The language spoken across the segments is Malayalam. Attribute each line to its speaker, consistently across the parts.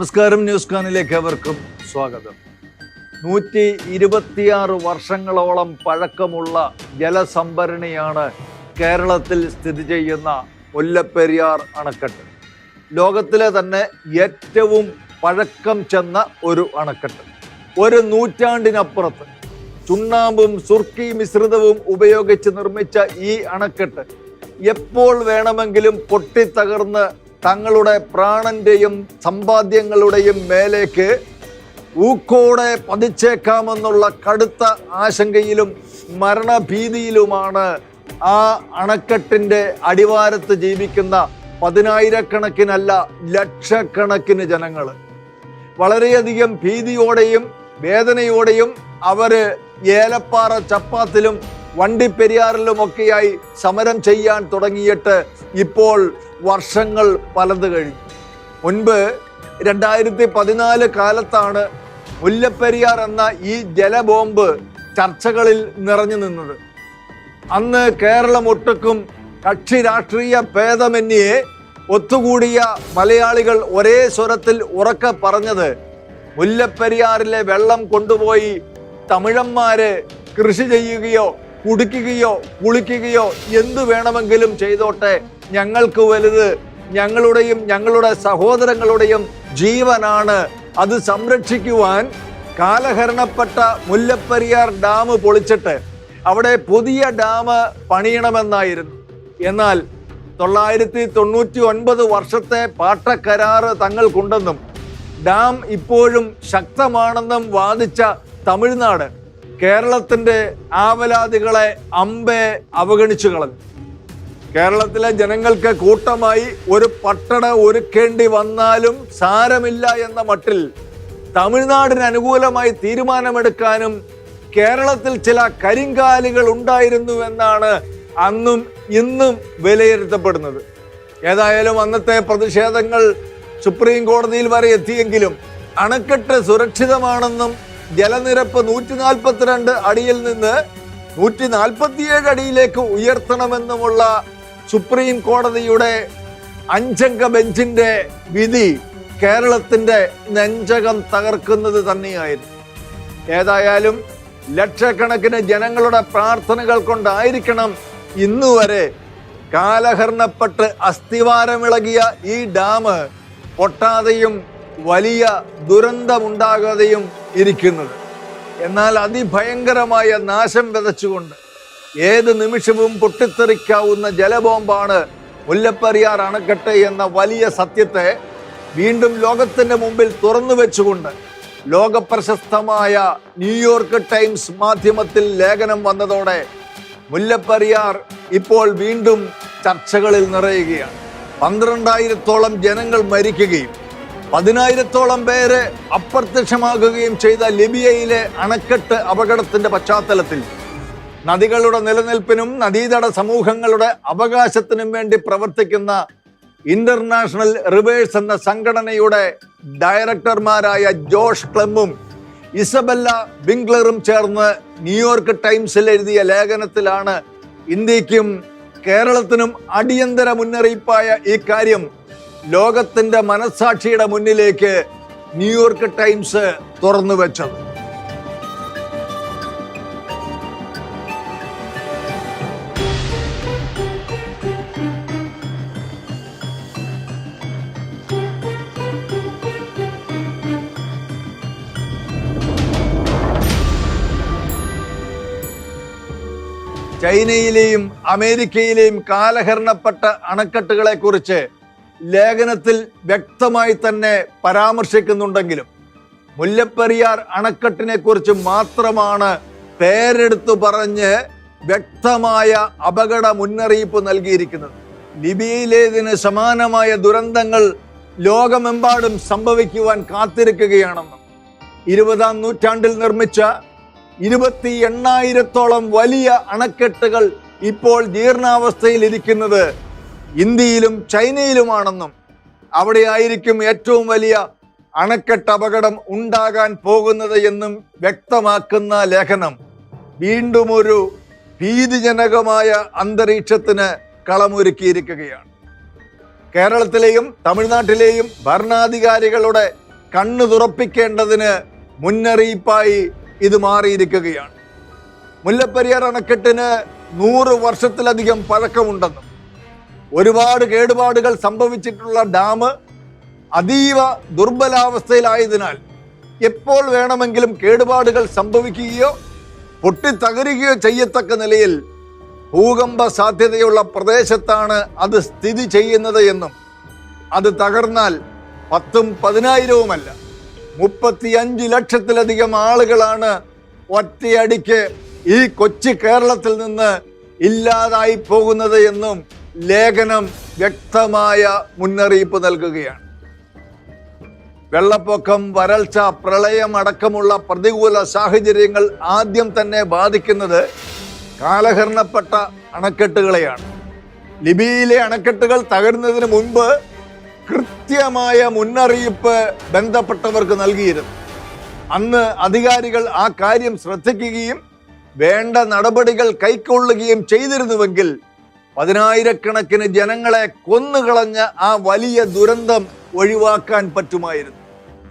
Speaker 1: നമസ്കാരം ന്യൂസ് കാനിലേക്ക് അവർക്കും സ്വാഗതം. നൂറ്റി ഇരുപത്തിയാറ് വർഷങ്ങളോളം പഴക്കമുള്ള ജലസംഭരണിയാണ് കേരളത്തിൽ സ്ഥിതി ചെയ്യുന്ന മുല്ലപ്പെരിയാർ അണക്കെട്ട്. ലോകത്തിലെ തന്നെ ഏറ്റവും പഴക്കം ചെന്ന ഒരു അണക്കെട്ട്. ഒരു നൂറ്റാണ്ടിനപ്പുറത്ത് ചുണ്ണാമ്പും സുർക്കി മിശ്രിതവും ഉപയോഗിച്ച് നിർമ്മിച്ച ഈ അണക്കെട്ട് എപ്പോൾ വേണമെങ്കിലും പൊട്ടിത്തകർന്ന് തങ്ങളുടെ പ്രാണന്റെയും സമ്പാദ്യങ്ങളുടെയും മേലേക്ക് ഊക്കോടെ പതിച്ചേക്കാമെന്നുള്ള കടുത്ത ആശങ്കയിലും മരണഭീതിയിലുമാണ് ആ അണക്കെട്ടിന്റെ അടിവാരത്ത് ജീവിക്കുന്ന പതിനായിരക്കണക്കിനല്ല ലക്ഷക്കണക്കിന് ജനങ്ങൾ. വളരെയധികം ഭീതിയോടെയും വേദനയോടെയും അവർ ഏലപ്പാറ ചപ്പാത്തിലും വണ്ടിപ്പെരിയാറിലുമൊക്കെയായി സമരം ചെയ്യാൻ തുടങ്ങിയിട്ട് ഇപ്പോൾ വർഷങ്ങൾ പലത് കഴിഞ്ഞു. മുൻപ് രണ്ടായിരത്തി പതിനാല് കാലത്താണ് മുല്ലപ്പെരിയാർ എന്ന ഈ ജലബോംബ് ചർച്ചകളിൽ നിറഞ്ഞു നിന്നത്. അന്ന് കേരളം ഒട്ടുക്കും കക്ഷി രാഷ്ട്രീയ ഭേദമന്യേ ഒത്തുകൂടിയ മലയാളികൾ ഒരേ സ്വരത്തിൽ ഉറക്കെ പറഞ്ഞത് മുല്ലപ്പെരിയാറിലെ വെള്ളം കൊണ്ടുപോയി തമിഴന്മാരെ കൃഷി ചെയ്യുകയോ കുടിക്കുകയോ കുളിക്കുകയോ എന്തു വേണമെങ്കിലും ചെയ്തോട്ടെ ഞങ്ങൾക്ക് വലുത് ഞങ്ങളുടെയും ഞങ്ങളുടെ സഹോദരങ്ങളുടെയും ജീവനാണ്. അത് സംരക്ഷിക്കുവാൻ കാലഹരണപ്പെട്ട മുല്ലപ്പെരിയാർ ഡാം പൊളിച്ചിട്ട് അവിടെ പുതിയ ഡാം പണിയണമെന്നായിരുന്നു. എന്നാൽ തൊള്ളായിരത്തി തൊണ്ണൂറ്റി ഒൻപത് വർഷത്തെ പാട്ടക്കരാറ് തങ്ങൾക്കുണ്ടെന്നും ഡാം ഇപ്പോഴും ശക്തമാണെന്നും വാദിച്ച തമിഴ്നാട് കേരളത്തിന്റെ ആവലാതികളെ അമ്പെ അവഗണിച്ചു കളഞ്ഞു. കേരളത്തിലെ ജനങ്ങൾക്ക് കൂട്ടമായി ഒരു പട്ടണ ഒരുക്കേണ്ടി വന്നാലും സാരമില്ല എന്ന മട്ടിൽ തമിഴ്നാടിന് അനുകൂലമായി തീരുമാനമെടുക്കാനും കേരളത്തിൽ ചില കരിങ്കാലുകൾ ഉണ്ടായിരുന്നു എന്നാണ് അന്നും ഇന്നും വിലയിരുത്തപ്പെടുന്നത്. ഏതായാലും അന്നത്തെ പ്രതിഷേധങ്ങൾ സുപ്രീം കോടതിയിൽ വരെ എത്തിയെങ്കിലും അണക്കെട്ട് സുരക്ഷിതമാണെന്നും ജലനിരപ്പ് നൂറ്റി നാൽപ്പത്തിരണ്ട് അടിയിൽ നിന്ന് നൂറ്റി നാൽപ്പത്തിയേഴ് അടിയിലേക്ക് ഉയർത്തണമെന്നുമുള്ള സുപ്രീം കോടതിയുടെ അഞ്ചംഗ ബെഞ്ചിന്റെ വിധി കേരളത്തിന്റെ നെഞ്ചകം തകർക്കുന്നത് തന്നെയായിരുന്നു. ഏതായാലും ലക്ഷക്കണക്കിന് ജനങ്ങളുടെ പ്രാർത്ഥനകൾ കൊണ്ടായിരിക്കണം ഇന്നുവരെ കാലഹരണപ്പെട്ട് അസ്ഥിവാരമിളകിയ ഈ ഡാം പൊട്ടാതെയും വലിയ ദുരന്തമുണ്ടാകാതെയും ഇരിക്കുന്നത്. എന്നാൽ അതിഭയങ്കരമായ നാശം വിതച്ചുകൊണ്ട് ഏത് നിമിഷവും പൊട്ടിത്തെറിക്കാവുന്ന ജലബോംബാണ് മുല്ലപ്പെരിയാർ അണക്കെട്ട് എന്ന വലിയ സത്യത്തെ വീണ്ടും ലോകത്തിന്റെ മുമ്പിൽ തുറന്നു വെച്ചുകൊണ്ട് ലോകപ്രശസ്തമായ ന്യൂയോർക്ക് ടൈംസ് മാധ്യമത്തിൽ ലേഖനം വന്നതോടെ മുല്ലപ്പെരിയാർ ഇപ്പോൾ വീണ്ടും ചർച്ചകളിൽ നിറയുകയാണ്. പന്ത്രണ്ടായിരത്തോളം ജനങ്ങൾ മരിക്കുകയും പതിനായിരത്തോളം പേര് അപ്രത്യക്ഷമാകുകയും ചെയ്ത ലിബിയയിലെ അണക്കെട്ട് അപകടത്തിന്റെ പശ്ചാത്തലത്തിൽ നദികളുടെ നിലനിൽപ്പിനും നദീതട സമൂഹങ്ങളുടെ അവകാശത്തിനും വേണ്ടി പ്രവർത്തിക്കുന്ന ഇന്റർനാഷണൽ റിവേഴ്സ് എന്ന സംഘടനയുടെ ഡയറക്ടർമാരായ ജോഷ് ക്ലെമ്മും ഇസബല്ല വിംഗ്ലറും ചേർന്ന് ന്യൂയോർക്ക് ടൈംസിൽ എഴുതിയ ലേഖനത്തിലാണ് ഇന്ത്യക്കും കേരളത്തിനും അടിയന്തര മുന്നറിയിപ്പായ ഈ കാര്യം ലോകത്തിന്റെ മനസാക്ഷിയുടെ മുന്നിലേക്ക് ന്യൂയോർക്ക് ടൈംസ് തുറന്നു വെച്ചത് ചൈനയിലെയും അമേരിക്കയിലെയും കാലഹരണപ്പെട്ട അണക്കെട്ടുകളെ കുറിച്ച് ലേഖനത്തിൽ വ്യക്തമായി തന്നെ പരാമർശിക്കുന്നുണ്ടെങ്കിലും മുല്ലപ്പെരിയാർ അണക്കെട്ടിനെ കുറിച്ച് മാത്രമാണ് പേരെടുത്തു പറഞ്ഞ് വ്യക്തമായ അപകട മുന്നറിയിപ്പ് നൽകിയിരിക്കുന്നത്. ലിബിയയിലേതിന് സമാനമായ ദുരന്തങ്ങൾ ലോകമെമ്പാടും സംഭവിക്കുവാൻ കാത്തിരിക്കുകയാണെന്നും ഇരുപതാം നൂറ്റാണ്ടിൽ നിർമ്മിച്ച ഇരുപത്തി എണ്ണായിരത്തോളം വലിയ അണക്കെട്ടുകൾ ഇപ്പോൾ ജീർണാവസ്ഥയിൽ ഇരിക്കുന്നത് ഇന്ത്യയിലും ചൈനയിലുമാണെന്നും അവിടെയായിരിക്കും ഏറ്റവും വലിയ അണക്കെട്ട് അപകടം ഉണ്ടാകാൻ പോകുന്നത് എന്നും വ്യക്തമാക്കുന്ന ലേഖനം. വീണ്ടും ഒരു ഭീതിജനകമായ അന്തരീക്ഷത്തിന് കളമൊരുക്കിയിരിക്കുകയാണ്. കേരളത്തിലെയും തമിഴ്നാട്ടിലെയും ഭരണാധികാരികളുടെ കണ്ണു തുറപ്പിക്കേണ്ടതിന് മുന്നറിയിപ്പായി ഇത് മാറിയിരിക്കുകയാണ്. മുല്ലപ്പെരിയാർ അണക്കെട്ടിന് നൂറ് വർഷത്തിലധികം പഴക്കമുണ്ടെന്നും ഒരുപാട് കേടുപാടുകൾ സംഭവിച്ചിട്ടുള്ള ഡാം അതീവ ദുർബലാവസ്ഥയിലായതിനാൽ എപ്പോൾ വേണമെങ്കിലും കേടുപാടുകൾ സംഭവിക്കുകയോ പൊട്ടിത്തകരുകയോ ചെയ്യത്തക്ക നിലയിൽ ഭൂകമ്പ സാധ്യതയുള്ള പ്രദേശത്താണ് അത് സ്ഥിതി ചെയ്യുന്നത് എന്നും അത് തകർന്നാൽ പത്തും പതിനായിരവുമല്ല. മുപ്പത്തിയഞ്ച് ലക്ഷത്തിലധികം ആളുകളാണ് ഒറ്റയടിക്ക് ഈ കൊച്ചു കേരളത്തിൽ നിന്ന് ഇല്ലാതായി പോകുന്നത് എന്നും ലേഖനം വ്യക്തമായ മുന്നറിയിപ്പ് നൽകുകയാണ്. വെള്ളപ്പൊക്കം വരൾച്ച പ്രളയം അടക്കമുള്ള പ്രതികൂല സാഹചര്യങ്ങൾ ആദ്യം തന്നെ ബാധിക്കുന്നത് കാലഹരണപ്പെട്ട അണക്കെട്ടുകളെയാണ്. ലിബിയിലെ അണക്കെട്ടുകൾ തകരുന്നതിന് മുൻപ് കൃത്യമായ മുന്നറിയിപ്പ് ബന്ധപ്പെട്ടവർക്ക് നൽകിയിരുന്നു. അന്ന് അധികാരികൾ ആ കാര്യം ശ്രദ്ധിക്കുകയും വേണ്ട നടപടികൾ കൈക്കൊള്ളുകയും ചെയ്തിരുന്നുവെങ്കിൽ പതിനായിരക്കണക്കിന് ജനങ്ങളെ കൊന്നുകളഞ്ഞ ആ വലിയ ദുരന്തം ഒഴിവാക്കാൻ പറ്റുമായിരുന്നു.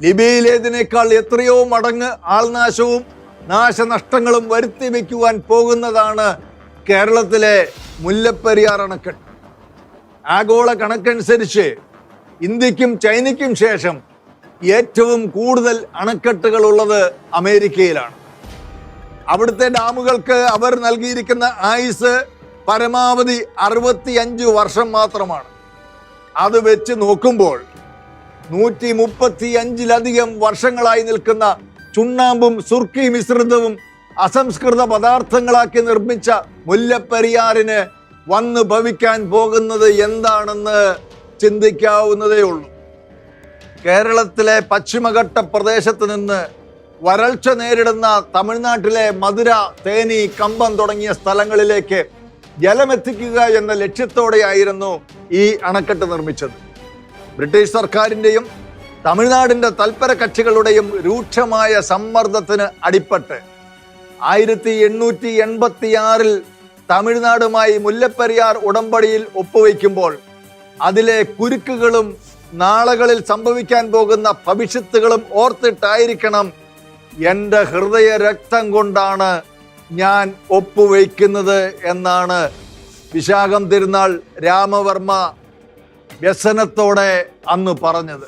Speaker 1: ലിബിയയിലേതിനേക്കാൾ എത്രയോ മടങ്ങ് ആൾനാശവും നാശനഷ്ടങ്ങളും വരുത്തി വയ്ക്കുവാൻ പോകുന്നതാണ് കേരളത്തിലെ മുല്ലപ്പെരിയാർ അണക്കെട്ട്. ആഗോള കണക്കനുസരിച്ച് ഇന്ത്യക്കും ചൈനയ്ക്കും ശേഷം ഏറ്റവും കൂടുതൽ അണക്കെട്ടുകൾ ഉള്ളത് അമേരിക്കയിലാണ്. അവിടുത്തെ ഡാമുകൾക്ക് അവർ നൽകിയിരിക്കുന്ന ആയുസ് പരമാവധി അറുപത്തിയഞ്ച് വർഷം മാത്രമാണ്. അത് വെച്ച് നോക്കുമ്പോൾ നൂറ്റി മുപ്പത്തി അഞ്ചിലധികം വർഷങ്ങളായി നിൽക്കുന്ന ചുണ്ണാമ്പും സുർക്കി മിശ്രിതവും അസംസ്കൃത പദാർത്ഥങ്ങളാക്കി നിർമ്മിച്ച മുല്ലപ്പെരിയാറിന് വന്നു ഭവിക്കാൻ പോകുന്നത് എന്താണെന്ന് ചിന്തിക്കാവുന്നതേ ഉള്ളൂ കേരളത്തിലെ പശ്ചിമഘട്ട പ്രദേശത്ത് നിന്ന് വരൾച്ച നേരിടുന്ന തമിഴ്നാട്ടിലെ മധുര തേനി കമ്പം തുടങ്ങിയ സ്ഥലങ്ങളിലേക്ക് ജലമെത്തിക്കുക എന്ന ലക്ഷ്യത്തോടെയായിരുന്നു ഈ അണക്കെട്ട് നിർമ്മിച്ചത്. ബ്രിട്ടീഷ് സർക്കാരിന്റെയും തമിഴ്നാടിന്റെ തൽപര കക്ഷികളുടെയും രൂക്ഷമായ സമ്മർദ്ദത്തിന് അടിപ്പെട്ട് ആയിരത്തി എണ്ണൂറ്റി എൺപത്തിയാറിൽ തമിഴ്നാടുമായി മുല്ലപ്പെരിയാർ ഉടമ്പടിയിൽ ഒപ്പുവയ്ക്കുമ്പോൾ അതിലെ കുരുക്കുകളും നാളകളിൽ സംഭവിക്കാൻ പോകുന്ന ഭവിഷ്യത്തുകളും ഓർത്തിട്ടായിരിക്കണം എന്റെ ഹൃദയ രക്തം കൊണ്ടാണ് ഞാൻ ഒപ്പുവയ്ക്കുന്നത് എന്നാണ് വിശാഖം തിരുനാൾ രാമവർമ്മ വ്യസനത്തോടെ അന്ന് പറഞ്ഞത്.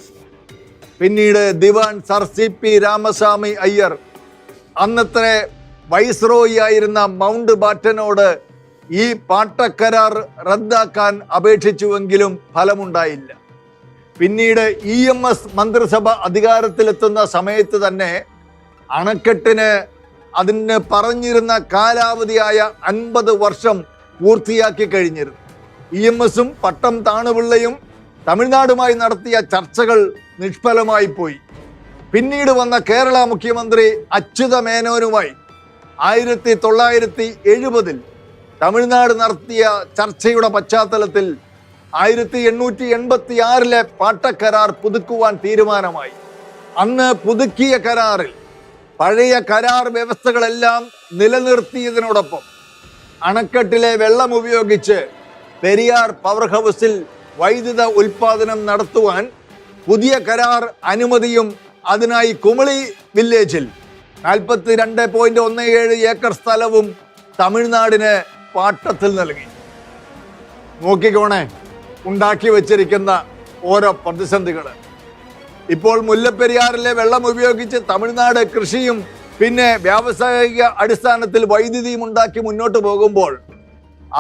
Speaker 1: പിന്നീട് Diwan sir C P Ramaswamy Iyer അന്നത്തെ വൈസ്രോയി ആയിരുന്ന മൗണ്ട് ബാറ്റനോട് ഈ പാട്ടക്കരാർ റദ്ദാക്കാൻ അപേക്ഷിച്ചുവെങ്കിലും ഫലമുണ്ടായില്ല. പിന്നീട് ഇ എം എസ് മന്ത്രിസഭ അധികാരത്തിലെത്തുന്ന സമയത്ത് തന്നെ അണക്കെട്ടിന് അതിന് പറഞ്ഞിരുന്ന കാലാവധിയായ അൻപത് വർഷം പൂർത്തിയാക്കി കഴിഞ്ഞിരുന്നു. ഇ എം എസും പട്ടം താണുപിള്ളയും തമിഴ്നാടുമായി നടത്തിയ ചർച്ചകൾ നിഷ്ഫലമായി പോയി. പിന്നീട് വന്ന കേരള മുഖ്യമന്ത്രി അച്യുത മേനോനുമായി ആയിരത്തി തൊള്ളായിരത്തി എഴുപതിൽ തമിഴ്നാട് നടത്തിയ ചർച്ചയുടെ പശ്ചാത്തലത്തിൽ ആയിരത്തി എണ്ണൂറ്റി എൺപത്തി ആറിലെ പാട്ടക്കരാർ പുതുക്കുവാൻ തീരുമാനമായി. അന്ന് പുതുക്കിയ കരാറിൽ പഴയ കരാർ വ്യവസ്ഥകളെല്ലാം നിലനിർത്തിയതിനോടൊപ്പം അണക്കെട്ടിലെ വെള്ളം ഉപയോഗിച്ച് പെരിയാർ പവർ ഹൗസിൽ വൈദ്യുത ഉൽപാദനം നടത്തുവാൻ പുതിയ കരാർ അനുമതിയും അതിനായി കുമളി വില്ലേജിൽ നാൽപ്പത്തി രണ്ട് പോയിന്റ് ഒന്ന് ഏഴ് ഏക്കർ സ്ഥലവും തമിഴ്നാടിന് പാട്ടത്തിൽ നൽകി. നോക്കിക്കോണേ ഉണ്ടാക്കി വച്ചിരിക്കുന്ന ഓരോ പ്രതിസന്ധികൾ. ഇപ്പോൾ മുല്ലപ്പെരിയാറിലെ വെള്ളം ഉപയോഗിച്ച് തമിഴ്നാട് കൃഷിയും പിന്നെ വ്യാവസായിക അടിസ്ഥാനത്തിൽ വൈദ്യുതിയും ഉണ്ടാക്കി മുന്നോട്ട് പോകുമ്പോൾ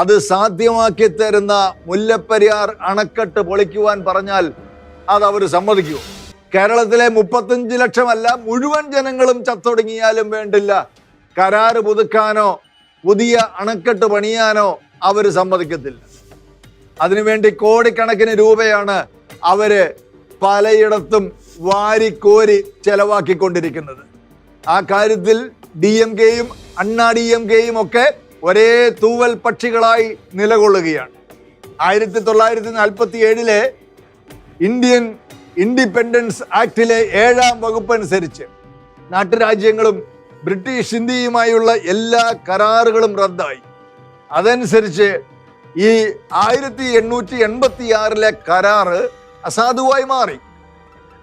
Speaker 1: അത് സാധ്യമാക്കി തരുന്ന മുല്ലപ്പെരിയാർ അണക്കെട്ട് പൊളിക്കുവാൻ പറഞ്ഞാൽ അത് അവർ സമ്മതിക്കൂ. കേരളത്തിലെ മുപ്പത്തഞ്ച് ലക്ഷമല്ല മുഴുവൻ ജനങ്ങളും ചത്തൊടുങ്ങിയാലും വേണ്ടില്ല. കരാറ് പുതുക്കാനോ പുതിയ അണക്കെട്ട് പണിയാനോ അവർ സമ്മതിക്കത്തില്ല. അതിനുവേണ്ടി കോടിക്കണക്കിന് രൂപയാണ് അവർ പലയിടത്തും വാരിക്കോരി ചെലവാക്കിക്കൊണ്ടിരിക്കുന്നത്. ആ കാര്യത്തിൽ ഡി എം കെയും അണ്ണാ ഡി എം കെയും ഒക്കെ ഒരേ തൂവൽ പക്ഷികളായി നിലകൊള്ളുകയാണ്. ആയിരത്തി തൊള്ളായിരത്തി നാൽപ്പത്തി ഏഴിലെ ഇന്ത്യൻ ഇൻഡിപെൻഡൻസ് ആക്ടിലെ ഏഴാം വകുപ്പ് അനുസരിച്ച് നാട്ടുരാജ്യങ്ങളും ബ്രിട്ടീഷ് ഇന്ത്യയുമായുള്ള എല്ലാ കരാറുകളും റദ്ദായി. അതനുസരിച്ച് ഈ ആയിരത്തി എണ്ണൂറ്റി എൺപത്തി ആറിലെ കരാറ് അസാധുവായി മാറി.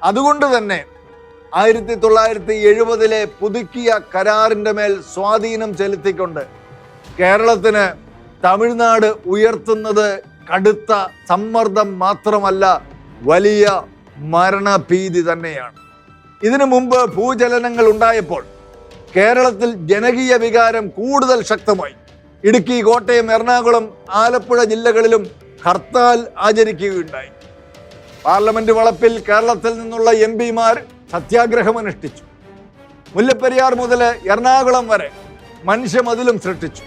Speaker 1: അതുകൊണ്ട് തന്നെ ആയിരത്തി തൊള്ളായിരത്തി എഴുപതിലെ പുതുക്കിയ കരാറിന്റെ മേൽ സ്വാധീനം ചെലുത്തിക്കൊണ്ട് കേരളത്തിന് തമിഴ്നാട് ഉയർത്തുന്നത് കടുത്ത സമ്മർദ്ദം മാത്രമല്ല വലിയ മരണഭീതി തന്നെയാണ്. ഇതിനു മുമ്പ് ഭൂചലനങ്ങൾ ഉണ്ടായപ്പോൾ കേരളത്തിൽ ജനകീയ വികാരം കൂടുതൽ ശക്തമായി. ഇടുക്കി കോട്ടയം എറണാകുളം ആലപ്പുഴ ജില്ലകളിലും ഹർത്താൽ ആചരിക്കുകയുണ്ടായി. പാർലമെന്റ് വളപ്പിൽ കേരളത്തിൽ നിന്നുള്ള എം പിമാർ സത്യാഗ്രഹം അനുഷ്ഠിച്ചു. മുല്ലപ്പെരിയാർ മുതൽ എറണാകുളം വരെ മനുഷ്യമതിലും സൃഷ്ടിച്ചു.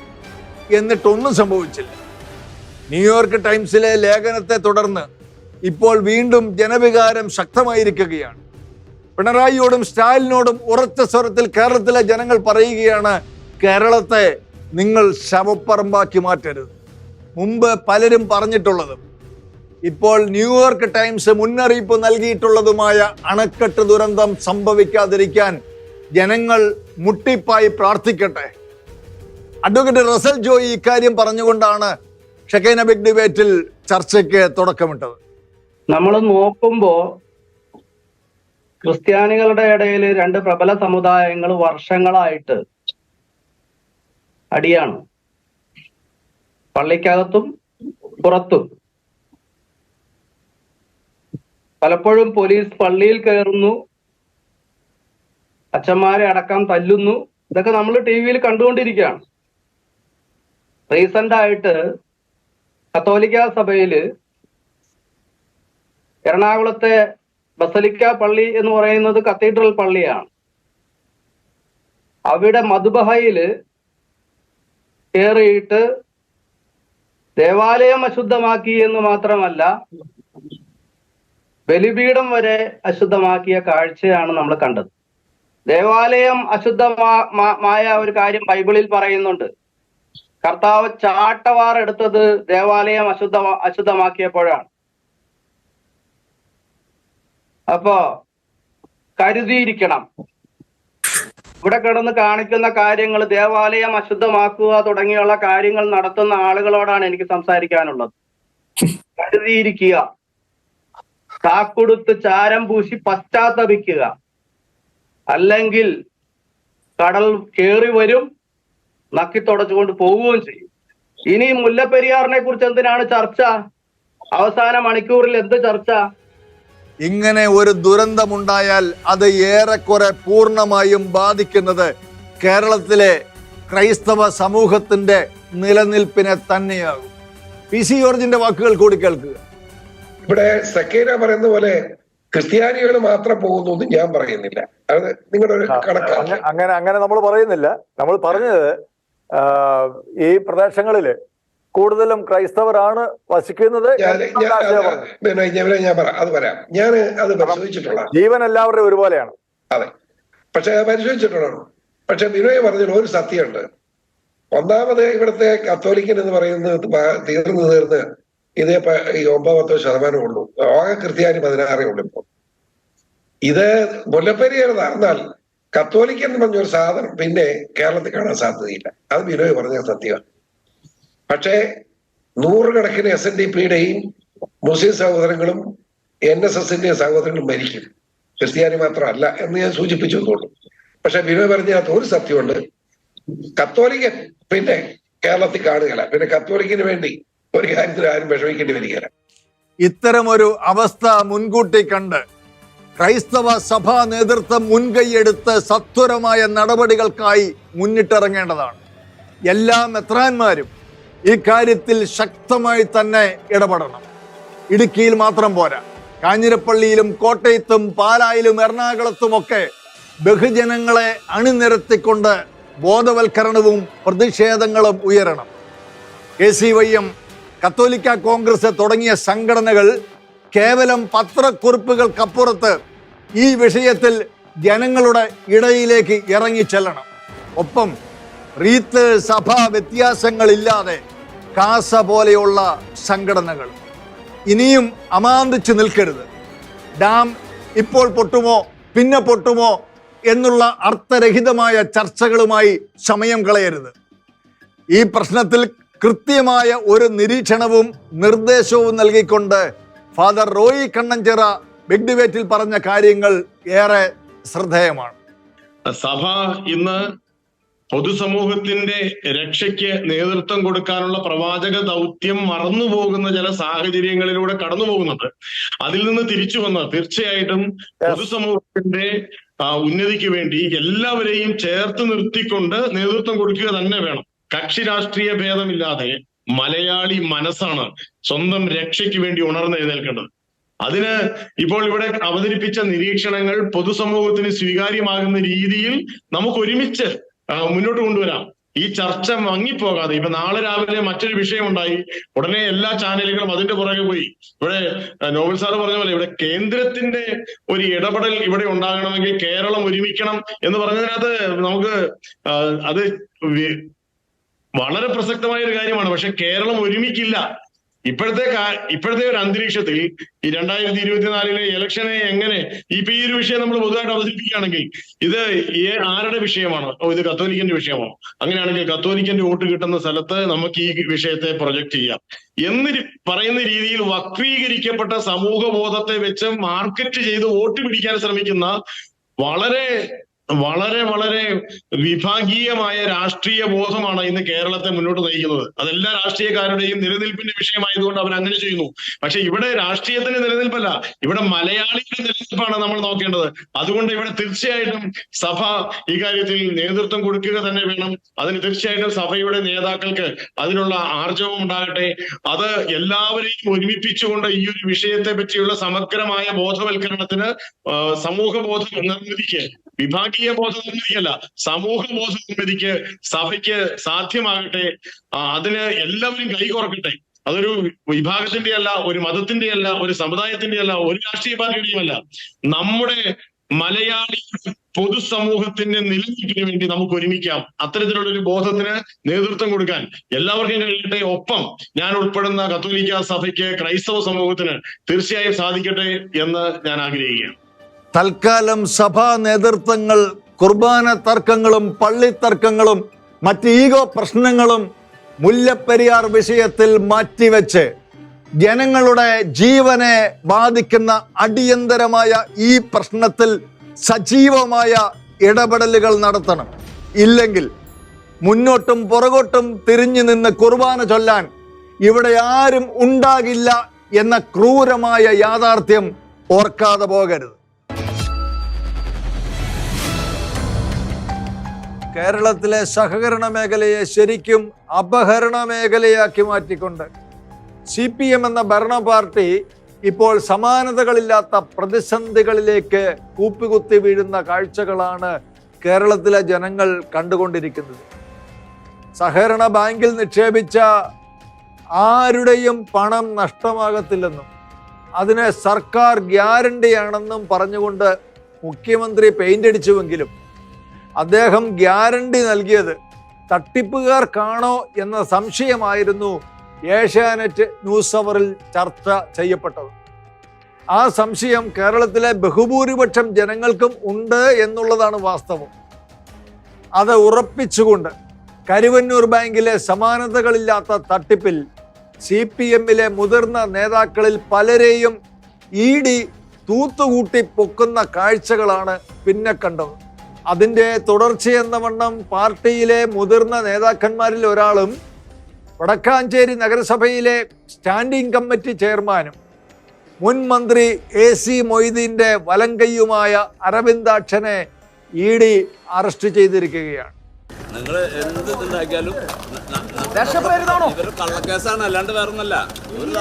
Speaker 1: എന്നിട്ടൊന്നും സംഭവിച്ചില്ല. ന്യൂയോർക്ക് ടൈംസിലെ ലേഖനത്തെ തുടർന്ന് ഇപ്പോൾ വീണ്ടും ജനവികാരം ശക്തമായിരിക്കുകയാണ്. പിണറായിയോടും സ്റ്റാലിനോടും ഉറച്ച സ്വരത്തിൽ കേരളത്തിലെ ജനങ്ങൾ പറയുകയാണ് കേരളത്തെ നിങ്ങൾ ശവപ്പറമ്പാക്കി മാറ്റരുത്. മുമ്പ് പലരും പറഞ്ഞിട്ടുള്ളതും ഇപ്പോൾ ന്യൂയോർക്ക് ടൈംസ് മുന്നറിയിപ്പ് നൽകിയിട്ടുള്ളതുമായ അണക്കെട്ട് ദുരന്തം സംഭവിക്കാതിരിക്കാൻ ജനങ്ങൾ മുട്ടിപ്പായി പ്രാർത്ഥിക്കട്ടെ. അഡ്വക്കേറ്റ് റസൽ ജോയി ഇക്കാര്യം പറഞ്ഞുകൊണ്ടാണ് ഷെക്കൈന ബിഗ് ഡിബേറ്റിൽ ചർച്ചയ്ക്ക് തുടക്കമിട്ടത്.
Speaker 2: നമ്മൾ നോക്കുമ്പോ ക്രിസ്ത്യാനികളുടെ ഇടയിൽ രണ്ട് പ്രബല സമുദായങ്ങൾ വർഷങ്ങളായിട്ട് അടിയാണ്. പള്ളിക്കകത്തും പുറത്തും. പലപ്പോഴും പോലീസ് പള്ളിയിൽ കയറുന്നു. അച്ഛന്മാരെ അടക്കം തല്ലുന്നു. ഇതൊക്കെ നമ്മൾ ടി വിയിൽ കണ്ടുകൊണ്ടിരിക്കുകയാണ്. റീസെന്റ് ആയിട്ട് കത്തോലിക്ക സഭയിൽ എറണാകുളത്തെ ബസലിക്ക പള്ളി എന്ന് പറയുന്നത് കത്തീഡ്രൽ പള്ളിയാണ്. അവിടെ മധുബഹയിൽ കയറിയിട്ട് ദേവാലയം അശുദ്ധമാക്കി എന്ന് മാത്രമല്ല ബലിപീഠം വരെ അശുദ്ധമാക്കിയ കാഴ്ചയാണ് നമ്മൾ കണ്ടത്. ദേവാലയം അശുദ്ധമായ ഒരു കാര്യം ബൈബിളിൽ പറയുന്നുണ്ട്. കർത്താവ് ചാട്ടവാർ എടുത്തത് ദേവാലയം അശുദ്ധ അശുദ്ധമാക്കിയപ്പോഴാണ്. അപ്പോ കരുതിയിരിക്കണം. ഇവിടെ കിടന്ന് കാണിക്കുന്ന കാര്യങ്ങൾ ദേവാലയം അശുദ്ധമാക്കുക തുടങ്ങിയുള്ള കാര്യങ്ങൾ നടത്തുന്ന ആളുകളോടാണ് എനിക്ക് സംസാരിക്കാനുള്ളത്. കരുതിയിരിക്കുക. താക്കൊടുത്ത് ചാരം പൂശി പശ്ചാത്തപിക്കുക. അല്ലെങ്കിൽ കടൽ കേറി വരും നക്കി തുടച്ചുകൊണ്ട് പോവുകയും ചെയ്യും. ഇനി മുല്ലപ്പെരിയാറിനെ കുറിച്ച് എന്തിനാണ് ചർച്ച? അവസാന മണിക്കൂറിൽ എന്ത് ചർച്ച?
Speaker 1: ഇങ്ങനെ ഒരു ദുരന്തമുണ്ടായാൽ അത് ഏറെക്കുറെ പൂർണമായും ബാധിക്കുന്നത് കേരളത്തിലെ ക്രൈസ്തവ സമൂഹത്തിന്റെ നിലനിൽപ്പിനെ തന്നെയാകും. പി സി ജോർജിന്റെ വാക്കുകൾ കൂടി കേൾക്കുക.
Speaker 3: ഇവിടെ സക്കേന പറയുന്ന പോലെ ക്രിസ്ത്യാനികൾ മാത്രം പോകുന്നു എന്ന് ഞാൻ പറയുന്നില്ല. അത് നിങ്ങളുടെ ഒരു കണക്കാണ്.
Speaker 4: അങ്ങനെ അങ്ങനെ നമ്മൾ പറയുന്നില്ല. നമ്മൾ പറഞ്ഞത് ഈ പ്രദേശങ്ങളിൽ കൂടുതലും ക്രൈസ്തവരാണ് വസിക്കുന്നത്
Speaker 3: ഞാൻ അത് ഞാൻ പറയാം. അത് വരാം. ഞാൻ അത് പരിശോധിച്ചിട്ടുള്ള
Speaker 4: ജീവൻ എല്ലാവരുടെയും ഒരുപോലെയാണ്.
Speaker 3: അതെ. പക്ഷെ പരിശോധിച്ചിട്ടുള്ള പരിശോധിച്ചിട്ടുള്ളതാണ് പക്ഷെ ബിനോയ് പറഞ്ഞതിൽ ഒരു സത്യമുണ്ട്. ഒന്നാമത് ഇവിടുത്തെ കത്തോലിക്കൻ എന്ന് പറയുന്നത് തീർന്നു തീർന്ന് ഇതേ ഈ ഒമ്പത് പത്തോ ശതമാനം ഉള്ളൂ. ലോക ക്രിസ്ത്യാനി പതിനാറേ ഉള്ളൂ ഇപ്പൊ. ഇത് മുല്ലപ്പെരിയാർ നടന്നാൽ കത്തോലിക്കൻ എന്ന് പറഞ്ഞൊരു സാധനം പിന്നെ കേരളത്തിൽ കാണാൻ സാധ്യതയില്ല. അത് ബിനോയ് പറഞ്ഞ സത്യമാണ്. പക്ഷേ നൂറുകണക്കിന് എസ് എൻ ഡി പിയുടെയും മുസ്ലിം സഹോദരങ്ങളും എൻ എസ് എസിന്റെയും സഹോദരങ്ങളും മരിക്കും. ക്രിസ്ത്യാനി മാത്രമല്ല എന്ന് ഞാൻ സൂചിപ്പിച്ചു എന്നുള്ളൂ. പക്ഷെ ബിനോയ് പറഞ്ഞതിനകത്ത് ഒരു സത്യമുണ്ട്. കത്തോലിക്കൻ പിന്നെ കേരളത്തിൽ കാണുകയില്ല. പിന്നെ കത്തോലിക്കിന് വേണ്ടി ഒരു കാര്യത്തിൽ ആരും വിഷമിക്കേണ്ടി വരികയില്ല.
Speaker 1: ഇത്തരമൊരു അവസ്ഥ മുൻകൂട്ടി കണ്ട് ക്രൈസ്തവ സഭാ നേതൃത്വം മുൻകൈയെടുത്ത് സത്വരമായ നടപടികൾക്കായി മുന്നിട്ടിറങ്ങേണ്ടതാണ്. എല്ലാ മെത്രാന്മാരും ഈ കാര്യത്തിൽ ശക്തമായി തന്നെ ഇടപെടണം. ഇടുക്കിയിൽ മാത്രം പോരാ. കാഞ്ഞിരപ്പള്ളിയിലും കോട്ടയത്തും പാലായിലും എറണാകുളത്തുമൊക്കെ ബഹുജനങ്ങളെ അണിനിരത്തിക്കൊണ്ട് ബോധവൽക്കരണവും പ്രതിഷേധങ്ങളും ഉയരണം. K C Y M Katholikka Congress തുടങ്ങിയ സംഘടനകൾ കേവലം പത്രക്കുറിപ്പുകൾക്കപ്പുറത്ത് ഈ വിഷയത്തിൽ ജനങ്ങളുടെ ഇടയിലേക്ക് ഇറങ്ങിച്ചെല്ലണം. ഒപ്പം റീത്ത് സഭാ വ്യത്യാസങ്ങളില്ലാതെ കാസ പോലെയുള്ള സംഘടനകൾ. ഇനിയും അമാന്തിച്ചു നിൽക്കരുത്. ഡാം ഇപ്പോൾ പൊട്ടുമോ പിന്നെ പൊട്ടുമോ എന്നുള്ള അർത്ഥരഹിതമായ ചർച്ചകളുമായി സമയം കളയരുത്. ഈ പ്രശ്നത്തിൽ കൃത്യമായ ഒരു നിരീക്ഷണവും നിർദ്ദേശവും നൽകിക്കൊണ്ട് ഫാദർ റോയി കണ്ണഞ്ചിറ ബിഗ് ഡിബേറ്റിൽ പറഞ്ഞ കാര്യങ്ങൾ ഏറെ ശ്രദ്ധേയമാണ്.
Speaker 5: സഭ ഇന്ന് പൊതുസമൂഹത്തിന്റെ രക്ഷയ്ക്ക് നേതൃത്വം കൊടുക്കാനുള്ള പ്രവാചക ദൗത്യം മറന്നുപോകുന്ന ചില സാഹചര്യങ്ങളിലൂടെ കടന്നു പോകുന്നുണ്ട് അതിൽ നിന്ന് തിരിച്ചു വന്ന തീർച്ചയായിട്ടും പൊതുസമൂഹത്തിന്റെ ഉന്നതിക്ക് വേണ്ടി എല്ലാവരെയും ചേർത്ത് നിർത്തിക്കൊണ്ട് നേതൃത്വം കൊടുക്കുക തന്നെ വേണം. കക്ഷി രാഷ്ട്രീയ ഭേദമില്ലാതെ മലയാളി മനസ്സാണ് സ്വന്തം രക്ഷയ്ക്ക് വേണ്ടി ഉണർന്നു എഴുന്നേൽക്കേണ്ടത്. അതിന് ഇപ്പോൾ ഇവിടെ അവതരിപ്പിച്ച നിരീക്ഷണങ്ങൾ പൊതുസമൂഹത്തിന് സ്വീകാര്യമാകുന്ന രീതിയിൽ നമുക്ക് ഒരുമിച്ച് മുന്നോട്ട് കൊണ്ടുവരാം. ഈ ചർച്ച മങ്ങിപ്പോകാതെ ഇപ്പൊ നാളെ രാവിലെ മറ്റൊരു വിഷയമുണ്ടായി. ഉടനെ എല്ലാ ചാനലുകളും അതിന്റെ പുറകെ പോയി. ഇവിടെ നോബൽ സാറ് പറഞ്ഞ പോലെ ഇവിടെ കേന്ദ്രത്തിന്റെ ഒരു ഇടപെടൽ ഇവിടെ ഉണ്ടാകണമെങ്കിൽ കേരളം ഒരുമിക്കണം എന്ന് പറഞ്ഞതിനകത്ത് നമുക്ക് അത് വളരെ പ്രസക്തമായ ഒരു കാര്യമാണ്. പക്ഷെ കേരളം ഒരുമിക്കില്ല. ഇപ്പോഴത്തെ ഇപ്പോഴത്തെ ഒരു അന്തരീക്ഷത്തിൽ ഈ രണ്ടായിരത്തി ഇരുപത്തിനാലിലെ ഇലക്ഷനെ എങ്ങനെ ഇപ്പൊ ഈ ഒരു വിഷയം നമ്മൾ പൊതുവായിട്ട് അവതരിപ്പിക്കുകയാണെങ്കിൽ ഇത് ആരുടെ വിഷയമാണ്? ഇത് കത്തോലിക്കന്റെ വിഷയമാണോ? അങ്ങനെയാണെങ്കിൽ കത്തോലിക്കന്റെ വോട്ട് കിട്ടുന്ന സ്ഥലത്ത് നമുക്ക് ഈ വിഷയത്തെ പ്രൊജക്ട് ചെയ്യാം. എന്ന് പറയുന്ന രീതിയിൽ വക്രീകരിക്കപ്പെട്ട സമൂഹ ബോധത്തെ വെച്ച് മാർക്കറ്റ് ചെയ്ത് വോട്ട് പിടിക്കാൻ ശ്രമിക്കുന്ന വളരെ വളരെ വളരെ വിഭാഗീയമായ രാഷ്ട്രീയ ബോധമാണ് ഇന്ന് കേരളത്തെ മുന്നോട്ട് നയിക്കുന്നത്. അതെല്ലാ രാഷ്ട്രീയക്കാരുടെയും നിലനിൽപ്പിന്റെ വിഷയമായതുകൊണ്ട് അവർ അങ്ങനെ ചെയ്യുന്നു. പക്ഷെ ഇവിടെ രാഷ്ട്രീയത്തിന്റെ നിലനിൽപ്പല്ല. ഇവിടെ മലയാളിയുടെ നിലനിൽപ്പാണ് നമ്മൾ നോക്കേണ്ടത്. അതുകൊണ്ട് ഇവിടെ തീർച്ചയായിട്ടും സഭ ഇക്കാര്യത്തിൽ നേതൃത്വം കൊടുക്കുക തന്നെ വേണം. അതിന് തീർച്ചയായിട്ടും സഭയുടെ നേതാക്കൾക്ക് അതിനുള്ള ആർജവം ഉണ്ടാകട്ടെ. അത് എല്ലാവരെയും ഒരുമിപ്പിച്ചുകൊണ്ട് ഈ ഒരു വിഷയത്തെ പറ്റിയുള്ള സമഗ്രമായ ബോധവൽക്കരണത്തിന് ആ, സമൂഹ ബോധ നിർമ്മിതിക്ക് വിഭാഗീയ ബോധവൽക്കരിക്കല്ല സമൂഹ ബോധവൽക്കരിക്ക് സഭയ്ക്ക് സാധ്യമാകട്ടെ അതിന് എല്ലാവരും കൈകോർക്കട്ടെ അതൊരു വിഭാഗത്തിന്റെ അല്ല ഒരു മതത്തിന്റെ അല്ല ഒരു സമുദായത്തിന്റെ അല്ല ഒരു രാഷ്ട്രീയ പാർട്ടിയുടെയും അല്ല. നമ്മുടെ മലയാളി പൊതുസമൂഹത്തിന്റെ നിലനിൽപ്പിന് വേണ്ടി നമുക്ക് ഒരുമിക്കാം. അത്തരത്തിലുള്ള ഒരു ബോധത്തിന് നേതൃത്വം കൊടുക്കാൻ എല്ലാവർക്കും കഴിയട്ടെ. ഒപ്പം ഞാൻ ഉൾപ്പെടുന്ന കത്തോലിക്ക സഭയ്ക്ക് ക്രൈസ്തവ സമൂഹത്തിന് തീർച്ചയായും സാധിക്കട്ടെ എന്ന് ഞാൻ ആഗ്രഹിക്കുകയാണ്.
Speaker 1: തൽക്കാലം സഭാ നേതൃത്വങ്ങൾ കുർബാന തർക്കങ്ങളും പള്ളിത്തർക്കങ്ങളും മറ്റ് ഈഗോ പ്രശ്നങ്ങളും മുല്ലപ്പെരിയാർ വിഷയത്തിൽ മാറ്റിവെച്ച് ജനങ്ങളുടെ ജീവനെ ബാധിക്കുന്ന അടിയന്തരമായ ഈ പ്രശ്നത്തിൽ സജീവമായ ഇടപെടലുകൾ നടത്തണം. ഇല്ലെങ്കിൽ മുന്നോട്ടും പുറകോട്ടും തിരിഞ്ഞു നിന്ന് കുർബാന ചൊല്ലാൻ ഇവിടെ ആരും ഉണ്ടാകില്ല എന്ന ക്രൂരമായ യാഥാർത്ഥ്യം ഓർക്കാതെ പോകരുത്. കേരളത്തിലെ സഹകരണ മേഖലയെ ശരിക്കും അപഹരണ മേഖലയാക്കി മാറ്റിക്കൊണ്ട് സി പി എം എന്ന ഭരണ പാർട്ടി ഇപ്പോൾ സമാനതകളില്ലാത്ത പ്രതിസന്ധികളിലേക്ക് കൂപ്പുകുത്തി വീഴുന്ന കാഴ്ചകളാണ് കേരളത്തിലെ ജനങ്ങൾ കണ്ടുകൊണ്ടിരിക്കുന്നത്. സഹകരണ ബാങ്കിൽ നിക്ഷേപിച്ച ആരുടെയും പണം നഷ്ടമാകത്തില്ലെന്നും അതിനെ സർക്കാർ ഗ്യാരണ്ടിയാണെന്നും പറഞ്ഞുകൊണ്ട് മുഖ്യമന്ത്രി പെയിന്റ് അടിച്ചുവെങ്കിലും അദ്ദേഹം ഗ്യാരണ്ടി നൽകിയത് തട്ടിപ്പുകാർക്കാണോ എന്ന സംശയമായിരുന്നു ഏഷ്യാനെറ്റ് ന്യൂസ് അവറിൽ ചർച്ച ചെയ്യപ്പെട്ടത്. ആ സംശയം കേരളത്തിലെ ബഹുഭൂരിപക്ഷം ജനങ്ങൾക്കും ഉണ്ട് എന്നുള്ളതാണ് വാസ്തവം. അത് ഉറപ്പിച്ചുകൊണ്ട് കരുവന്നൂർ ബാങ്കിലെ സമാനതകളില്ലാത്ത തട്ടിപ്പിൽ സി പി എമ്മിലെ മുതിർന്ന നേതാക്കളിൽ പലരെയും ഇ ഡി തൂത്തുകൂട്ടി പൊക്കുന്ന കാഴ്ചകളാണ് പിന്നെ കണ്ടത്. അതിന്റെ തുടർച്ചയെന്ന വണ്ണം പാർട്ടിയിലെ മുതിർന്ന നേതാക്കന്മാരിൽ ഒരാളും വടക്കാഞ്ചേരി നഗരസഭയിലെ സ്റ്റാൻഡിംഗ് കമ്മിറ്റി ചെയർമാനും മുൻ മന്ത്രി എ സി മൊയ്തീന്റെ വലങ്കയ്യുമായ അരവിന്ദാക്ഷനെ ഇ ഡി അറസ്റ്റ് ചെയ്തിരിക്കുകയാണ്.
Speaker 6: നിങ്ങൾ എന്ത് ഉണ്ടാക്കിയാലും ഇവർ കള്ളക്കേസാണ് അല്ലാണ്ട് വേറെ ഒന്നല്ല ഒരു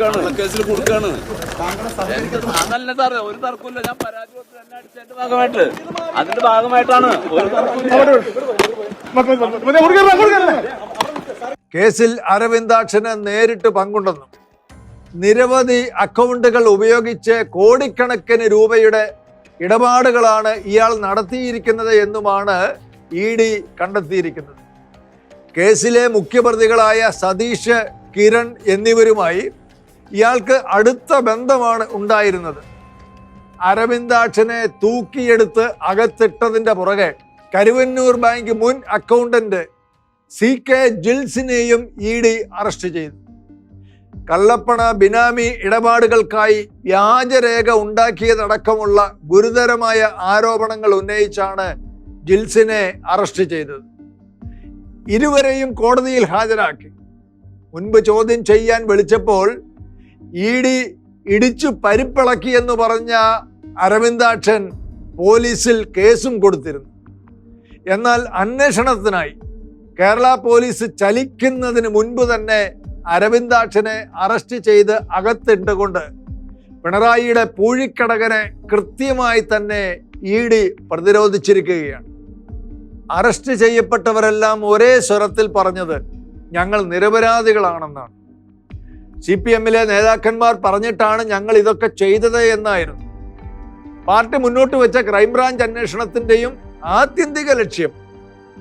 Speaker 6: കള്ളക്കേസിൽ കൊടുക്കാണ് അതല്ല സാറേ ഒരു തർക്കമില്ല ഞാൻ പരാതി അടിച്ചതിന്റെ ഭാഗമായിട്ട്. അതിന്റെ ഭാഗമായിട്ടാണ്
Speaker 1: കേസിൽ അരവിന്ദാക്ഷന് നേരിട്ട് പങ്കുണ്ടെന്നും നിരവധി അക്കൗണ്ടുകൾ ഉപയോഗിച്ച് കോടിക്കണക്കിന് രൂപയുടെ ഇടപാടുകളാണ് ഇയാൾ നടത്തിയിരിക്കുന്നത് എന്നുമാണ് ഇ ഡി കണ്ടെത്തിയിരിക്കുന്നത്. കേസിലെ മുഖ്യപ്രതികളായ സതീഷ് കിരൺ എന്നിവരുമായി ഇയാൾക്ക് അടുത്ത ബന്ധമാണ് ഉണ്ടായിരുന്നത്. അരവിന്ദാക്ഷനെ തൂക്കിയെടുത്ത് അകത്തിട്ടതിന്റെ പുറകെ കരുവന്നൂർ ബാങ്ക് മുൻ അക്കൗണ്ടന്റ് സി കെ ജിൽസിനെയും ഇ ഡി അറസ്റ്റ് ചെയ്തു. കള്ളപ്പണ ബിനാമി ഇടപാടുകൾക്കായി വ്യാജരേഖ ഉണ്ടാക്കിയതടക്കമുള്ള ഗുരുതരമായ ആരോപണങ്ങൾ ഉന്നയിച്ചാണ് ജിൽസിനെ അറസ്റ്റ് ചെയ്തത്. ഇരുവരെയും കോടതിയിൽ ഹാജരാക്കി. മുൻപ് ചോദ്യം ചെയ്യാൻ വിളിച്ചപ്പോൾ ഇ ഡി ഇടിച്ചു പരിപ്പിളക്കിയെന്ന് പറഞ്ഞ അരവിന്ദാക്ഷൻ പോലീസിൽ കേസും കൊടുത്തിരുന്നു. എന്നാൽ അന്വേഷണത്തിനായി കേരള പോലീസ് ചലിക്കുന്നതിന് മുൻപ് തന്നെ അരവിന്ദാക്ഷനെ അറസ്റ്റ് ചെയ്ത് അകത്തിട്ടുകൊണ്ട് പിണറായിയുടെ പൂഴിക്കടകനെ കൃത്യമായി തന്നെ ഇ ഡി പ്രതിരോധിച്ചിരിക്കുകയാണ്. അറസ്റ്റ് ചെയ്യപ്പെട്ടവരെല്ലാം ഒരേ സ്വരത്തിൽ പറഞ്ഞത് ഞങ്ങൾ നിരപരാധികളാണെന്നാണ്. സി പി എമ്മിലെ നേതാക്കന്മാർ പറഞ്ഞിട്ടാണ് ഞങ്ങൾ ഇതൊക്കെ ചെയ്തത് എന്നായിരുന്നു. പാർട്ടി മുന്നോട്ട് വെച്ച ക്രൈംബ്രാഞ്ച് അന്വേഷണത്തിന്റെയും ആത്യന്തിക ലക്ഷ്യം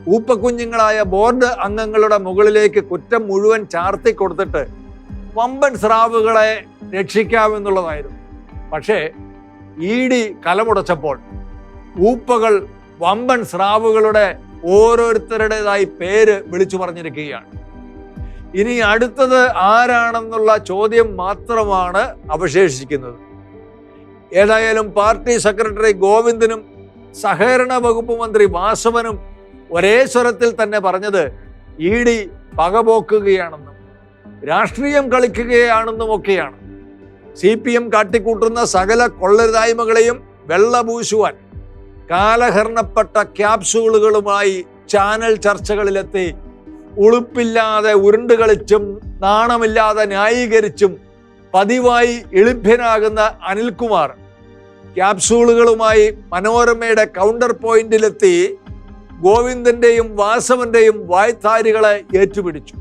Speaker 1: ഊപ്പക്കുഞ്ഞുങ്ങളായ ബോർഡ് അംഗങ്ങളുടെ മുകളിലേക്ക് കുറ്റം മുഴുവൻ ചാർത്തി കൊടുത്തിട്ട് വമ്പൻ സ്രാവുകളെ രക്ഷിക്കാമെന്നുള്ളതായിരുന്നു. പക്ഷേ ഇ ഡി കലമുടച്ചപ്പോൾ ഊപ്പകൾ വമ്പൻ സ്രാവുകളുടെ ഓരോരുത്തരുടേതായി പേര് വിളിച്ചു പറഞ്ഞിരിക്കുകയാണ്. ഇനി അടുത്തത് ആരാണെന്നുള്ള ചോദ്യം മാത്രമാണ് അവശേഷിക്കുന്നത്. ഏതായാലും പാർട്ടി സെക്രട്ടറി ഗോവിന്ദനും സഹകരണ വകുപ്പ് മന്ത്രി വാസവനും ഒരേ സ്വരത്തിൽ തന്നെ പറഞ്ഞത് ഇ ഡി പകപോക്കുകയാണെന്നും രാഷ്ട്രീയം കളിക്കുകയാണെന്നും ഒക്കെയാണ് സി പി എം കാട്ടിക്കൂട്ടുന്ന സകല കൊള്ളരുതായ്മകളെയും വെള്ളപൂശുവാൻ കാലഹരണപ്പെട്ട ക്യാപ്സൂളുകളുമായി ചാനൽ ചർച്ചകളിലെത്തി ഉളുപ്പില്ലാതെ ഉരുണ്ടുകളിച്ചും നാണമില്ലാതെ ന്യായീകരിച്ചും പതിവായി എളിഭ്യനാകുന്ന അനിൽകുമാർ ക്യാപ്സൂളുകളുമായി മനോരമയുടെ കൗണ്ടർ പോയിന്റിലെത്തി ഗോവിന്ദന്റെയും വാസവന്റെയും വായ്ത്താരികളെ ഏറ്റുപിടിച്ചു.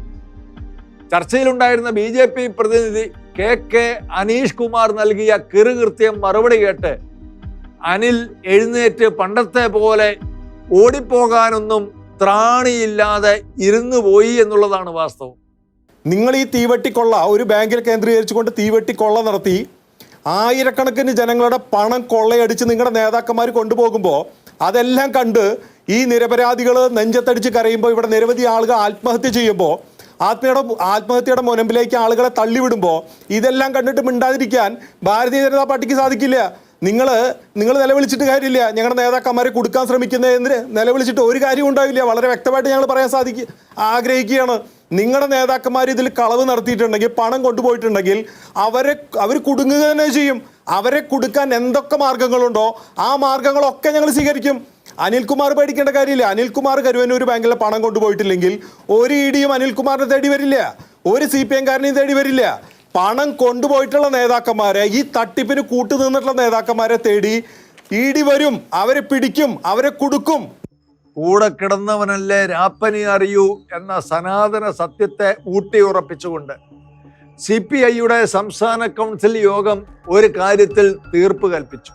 Speaker 1: ചർച്ചയിലുണ്ടായിരുന്ന ബി ജെ പി പ്രതിനിധി കെ കെ അനീഷ് കുമാർ നൽകിയ കിറുകൃത്യം മറുപടി കേട്ട് അനിൽ എഴുന്നേറ്റ് പണ്ടത്തെ പോലെ ഓടിപ്പോകാനൊന്നും ത്രാണിയില്ലാതെ ഇരുന്നു പോയി എന്നുള്ളതാണ് വാസ്തവം.
Speaker 7: നിങ്ങൾ ഈ തീവട്ടിക്കൊള്ള ഒരു ബാങ്കിൽ കേന്ദ്രീകരിച്ചുകൊണ്ട് തീവട്ടിക്കൊള്ള നടത്തി ആയിരക്കണക്കിന് ജനങ്ങളുടെ പണം കൊള്ളയടിച്ച് നിങ്ങളുടെ നേതാക്കന്മാർ കൊണ്ടുപോകുമ്പോൾ അതെല്ലാം കണ്ട് ഈ നിരപരാധികൾ നെഞ്ചത്തടിച്ച് കരയുമ്പോൾ ഇവിടെ നിരവധി ആളുകൾ ആത്മഹത്യ ചെയ്യുമ്പോൾ ആത്മയുടെ ആത്മഹത്യയുടെ മുനമ്പിലേക്ക് ആളുകളെ തള്ളിവിടുമ്പോൾ ഇതെല്ലാം കണ്ടിട്ട് മിണ്ടാതിരിക്കാൻ ഭാരതീയ ജനതാ പാർട്ടിക്ക് സാധിക്കില്ല. നിങ്ങൾ നിങ്ങൾ നിലവിളിച്ചിട്ട് കാര്യമില്ല. ഞങ്ങളുടെ നേതാക്കന്മാരെ കൊടുക്കാൻ ശ്രമിക്കുന്നതിന് നിലവിളിച്ചിട്ട് ഒരു കാര്യവും ഉണ്ടാവില്ല. വളരെ വ്യക്തമായിട്ട് ഞങ്ങൾ പറയാൻ സാധിക്കും ആഗ്രഹിക്കുകയാണ്. നിങ്ങളുടെ നേതാക്കന്മാർ ഇതിൽ കളവ് നടത്തിയിട്ടുണ്ടെങ്കിൽ പണം കൊണ്ടുപോയിട്ടുണ്ടെങ്കിൽ അവരെ അവർ കുടുങ്ങുക തന്നെ ചെയ്യും. അവരെ കൊടുക്കാൻ എന്തൊക്കെ മാർഗങ്ങളുണ്ടോ ആ മാർഗങ്ങളൊക്കെ ഞങ്ങൾ സ്വീകരിക്കും. അനിൽകുമാർ പേടിക്കേണ്ട കാര്യമില്ല. അനിൽകുമാർ കരുവന്നൂർ ബാങ്കിലെ പണം കൊണ്ടുപോയിട്ടില്ലെങ്കിൽ ഒരു ഇ ഡിയും അനിൽകുമാറിനെ തേടി വരില്ല. ഒരു സി പി എംകാരനെയും തേടി വരില്ല. പണം കൊണ്ടുപോയിട്ടുള്ള നേതാക്കന്മാരെ ഈ തട്ടിപ്പിന് കൂട്ടുനിന്നിട്ടുള്ള നേതാക്കന്മാരെ തേടി ഇ ഡി വരും. അവരെ പിടിക്കും അവരെ കൊടുക്കും.
Speaker 1: കൂടെ കിടന്നവനല്ലേ രാപ്പനി അറിയൂ എന്ന സനാതന സത്യത്തെ ഊട്ടിയുറപ്പിച്ചുകൊണ്ട് സി പി ഐയുടെ സംസ്ഥാന കൗൺസിൽ യോഗം ഒരു കാര്യത്തിൽ തീർപ്പ് കൽപ്പിച്ചു.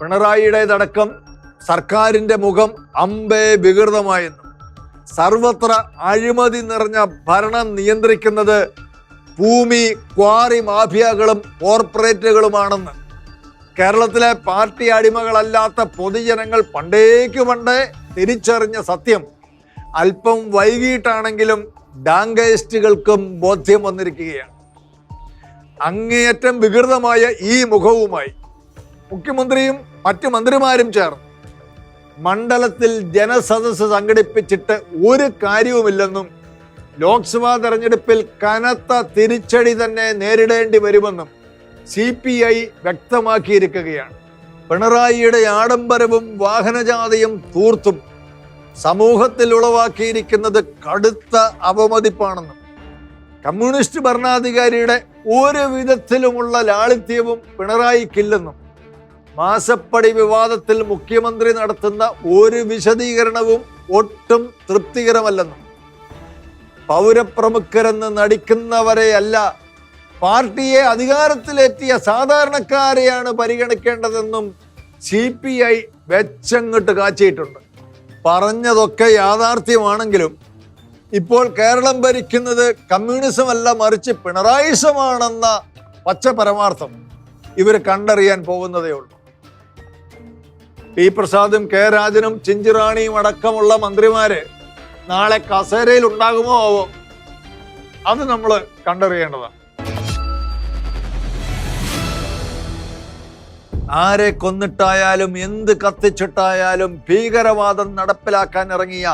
Speaker 1: പിണറായിയുടേതടക്കം സർക്കാരിന്റെ മുഖം അമ്പേ വികൃതമായെന്നും സർവത്ര അഴിമതി നിറഞ്ഞ ഭരണം നിയന്ത്രിക്കുന്നത് ഭൂമി ക്വാറി മാഫിയകളും കോർപ്പറേറ്റുകളുമാണെന്ന്. കേരളത്തിലെ പാർട്ടി അടിമകളല്ലാത്ത പൊതുജനങ്ങൾ പണ്ടേക്ക് പണ്ടേ തിരിച്ചറിഞ്ഞ സത്യം. അല്പം വൈകിട്ടാണെങ്കിലും ഡാങ്കയിസ്റ്റുകൾക്കും ബോധ്യം വന്നിരിക്കുകയാണ്. അങ്ങേയറ്റം വികൃതമായ ഈ മുഖവുമായി മുഖ്യമന്ത്രിയും മറ്റു മന്ത്രിമാരും ചേർന്ന് മണ്ഡലത്തിൽ ജനസദസ്സ് സംഘടിപ്പിച്ചിട്ട് ഒരു കാര്യവുമില്ലെന്നും ലോക്സഭാ തെരഞ്ഞെടുപ്പിൽ കനത്ത തിരിച്ചടി തന്നെ നേരിടേണ്ടി വരുമെന്നും സി പി ഐ വ്യക്തമാക്കിയിരിക്കുകയാണ്. പിണറായിയുടെ ആഡംബരവും വാഹനജാതയും തൂർത്തും സമൂഹത്തിൽ ഉളവാക്കിയിരിക്കുന്നത് കടുത്ത അവമതിപ്പാണെന്നും കമ്മ്യൂണിസ്റ്റ് ഭരണാധികാരിയുടെ ഒരു വിധത്തിലുമുള്ള ലാളിത്യവും പിണറായിക്കില്ലെന്നും മാസപ്പടി വിവാദത്തിൽ മുഖ്യമന്ത്രി നടത്തുന്ന ഒരു വിശദീകരണവും ഒട്ടും തൃപ്തികരമല്ലെന്നും. പൗരപ്രമുഖരെന്ന് നടിക്കുന്നവരെയല്ല പാർട്ടിയെ അധികാരത്തിലെത്തിയ സാധാരണക്കാരെയാണ് പരിഗണിക്കേണ്ടതെന്നും സി പി ഐ വെച്ചങ്ങോട്ട് കാച്ചിയിട്ടുണ്ട്. പറഞ്ഞതൊക്കെ യാഥാർത്ഥ്യമാണെങ്കിലും ഇപ്പോൾ കേരളം ഭരിക്കുന്നത് കമ്മ്യൂണിസം അല്ല മറിച്ച് പിണറായിസമാണെന്ന പച്ച പരമാർത്ഥം ഇവർ കണ്ടറിയാൻ പോകുന്നതേ ഉള്ളൂ. പി പ്രസാദും കെ രാജനും ചിഞ്ചിറാണിയും അടക്കമുള്ള മന്ത്രിമാര് നാളെ കസേരയിൽ ഉണ്ടാകുമോ ആവോ? അത് നമ്മൾ കണ്ടറിയേണ്ടതാണ്. ആരെ കൊന്നിട്ടായാലും എന്ത് കത്തിച്ചിട്ടായാലും ഭീകരവാദം നടപ്പിലാക്കാൻ ഇറങ്ങിയ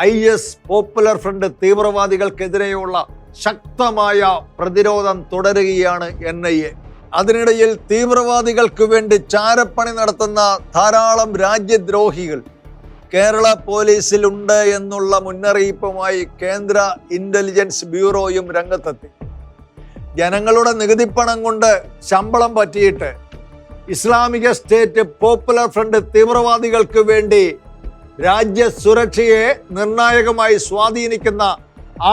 Speaker 1: ഐ എസ് പോപ്പുലർ ഫ്രണ്ട് തീവ്രവാദികൾക്കെതിരെയുള്ള ശക്തമായ പ്രതിരോധം തുടരുകയാണ് എൻ ഐ എ. അതിനിടയിൽ തീവ്രവാദികൾക്ക് വേണ്ടി ചാരപ്പണി നടത്തുന്ന ധാരാളം രാജ്യദ്രോഹികൾ കേരള പോലീസിലുണ്ട് എന്നുള്ള മുന്നറിയിപ്പുമായി കേന്ദ്ര ഇന്റലിജൻസ് ബ്യൂറോയും രംഗത്തെത്തി. ജനങ്ങളുടെ നികുതിപ്പണം കൊണ്ട് ശമ്പളം പറ്റിയിട്ട് ഇസ്ലാമിക സ്റ്റേറ്റ് പോപ്പുലർ ഫ്രണ്ട് തീവ്രവാദികൾക്ക് വേണ്ടി രാജ്യ സുരക്ഷയെ നിർണായകമായി സ്വാധീനിക്കുന്ന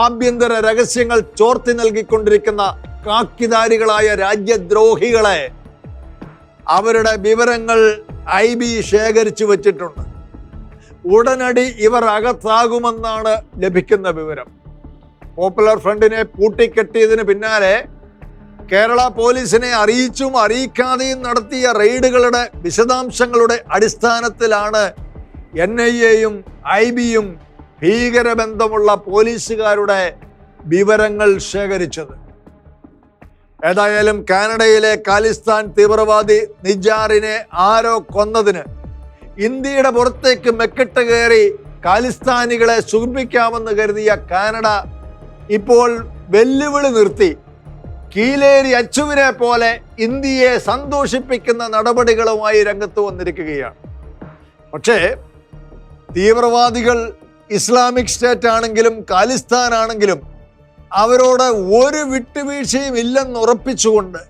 Speaker 1: ആഭ്യന്തര രഹസ്യങ്ങൾ ചോർത്തി നൽകിക്കൊണ്ടിരിക്കുന്ന കാക്കിധാരികളായ രാജ്യദ്രോഹികളെ അവരുടെ വിവരങ്ങൾ ഐ ബി ശേഖരിച്ചു വച്ചിട്ടുണ്ട്. ഉടനടി ഇവർ അകത്താകുമെന്നാണ് ലഭിക്കുന്ന വിവരം. പോപ്പുലർ ഫ്രണ്ടിനെ പൂട്ടിക്കെട്ടിയതിന് പിന്നാലെ കേരള പോലീസിനെ അറിയിച്ചും അറിയിക്കാതെയും നടത്തിയ റെയ്ഡുകളുടെ വിശദാംശങ്ങളുടെ അടിസ്ഥാനത്തിലാണ് എൻ ഐ എയും ഐ ബിയും ഭീകരബന്ധമുള്ള പോലീസുകാരുടെ വിവരങ്ങൾ ശേഖരിച്ചത്. ഏതായാലും കാനഡയിലെ കാലിസ്ഥാൻ തീവ്രവാദി നിജാറിനെ ആരോ കൊന്നതിന് ഇന്ത്യയുടെ പുറത്തേക്ക് മെക്കിട്ട് കയറി കാലിസ്ഥാനികളെ സുഖിപ്പിക്കാമെന്ന് കരുതിയ കാനഡ ഇപ്പോൾ വെല്ലുവിളി നിർത്തി. കീലേരി അച്ചുവിനെ പോലെ ഇന്ത്യയെ സന്തോഷിപ്പിക്കുന്ന നടപടികളുമായി രംഗത്ത് വന്നിരിക്കുകയാണ്. പക്ഷേ തീവ്രവാദികൾ ഇസ്ലാമിക് സ്റ്റേറ്റ് ആണെങ്കിലും കാലിസ്ഥാൻ ആണെങ്കിലും അവരോട് ഒരു വിട്ടുവീഴ്ചയും ഇല്ലെന്ന് ഉറപ്പിച്ചുകൊണ്ട്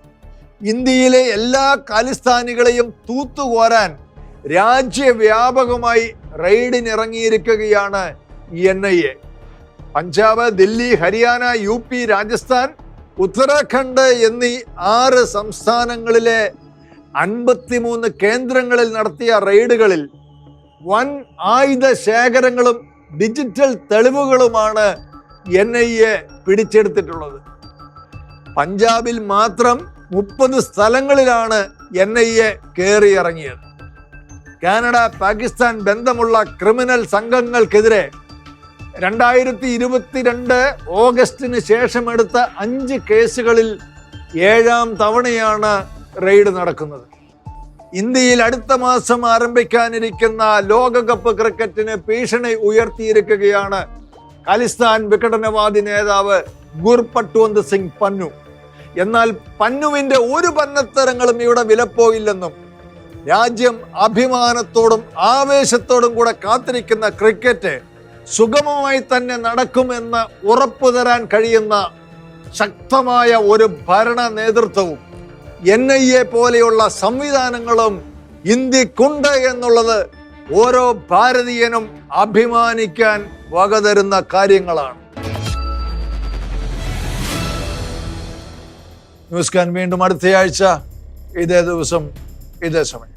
Speaker 1: ഇന്ത്യയിലെ എല്ലാ കാലിസ്ഥാനികളെയും തൂത്തുകോരാൻ രാജ്യവ്യാപകമായി റെയ്ഡിനിറങ്ങിയിരിക്കുകയാണ് N I A. Punjab Delhi Haryana U P Rajasthan Uttarakhand എന്നീ ആറ് സംസ്ഥാനങ്ങളിലെ അൻപത്തിമൂന്ന് കേന്ദ്രങ്ങളിൽ നടത്തിയ റെയ്ഡുകളിൽ വൻ ആയുധ ശേഖരങ്ങളും ഡിജിറ്റൽ തെളിവുകളുമാണ് എൻ ഐ എ പിടിച്ചെടുത്തിട്ടുള്ളത്. പഞ്ചാബിൽ മാത്രം മുപ്പത് സ്ഥലങ്ങളിലാണ് എൻ ഐ എ കയറിയിറങ്ങിയത് കാനഡ പാകിസ്ഥാൻ ബന്ധമുള്ള ക്രിമിനൽ സംഘങ്ങൾക്കെതിരെ രണ്ടായിരത്തി ഇരുപത്തിരണ്ട് ഓഗസ്റ്റിന് ശേഷം എടുത്ത അഞ്ച് കേസുകളിൽ ഏഴാം തവണയാണ് റെയ്ഡ് നടക്കുന്നത്. ഇന്ത്യയിൽ അടുത്ത മാസം ആരംഭിക്കാനിരിക്കുന്ന ലോകകപ്പ് ക്രിക്കറ്റിന് ഭീഷണി ഉയർത്തിയിരിക്കുകയാണ് ഖലിസ്ഥാൻ വിഘടനവാദി നേതാവ് ഗുർപട്ടുവന്ത് സിംഗ് പന്നു. എന്നാൽ പന്നുവിന്റെ ഒരു പന്നത്തരങ്ങളും ഇവിടെ വിലപ്പോയില്ലെന്നും രാജ്യം അഭിമാനത്തോടും ആവേശത്തോടും കൂടെ കാത്തിരിക്കുന്ന ക്രിക്കറ്റ് സുഗമമായി തന്നെ നടക്കുമെന്ന് ഉറപ്പു തരാൻ കഴിയുന്ന ശക്തമായ ഒരു ഭരണ നേതൃത്വവും എൻ ഐ എ പോലെയുള്ള സംവിധാനങ്ങളും ഇന്ത്യക്കുണ്ട് എന്നുള്ളത് ഓരോ ഭാരതീയനും അഭിമാനിക്കാൻ വകതരുന്ന കാര്യങ്ങളാണ്. ന്യൂസ് വീണ്ടും അടുത്തയാഴ്ച ഇതേ ദിവസം ഇതേ സമയം.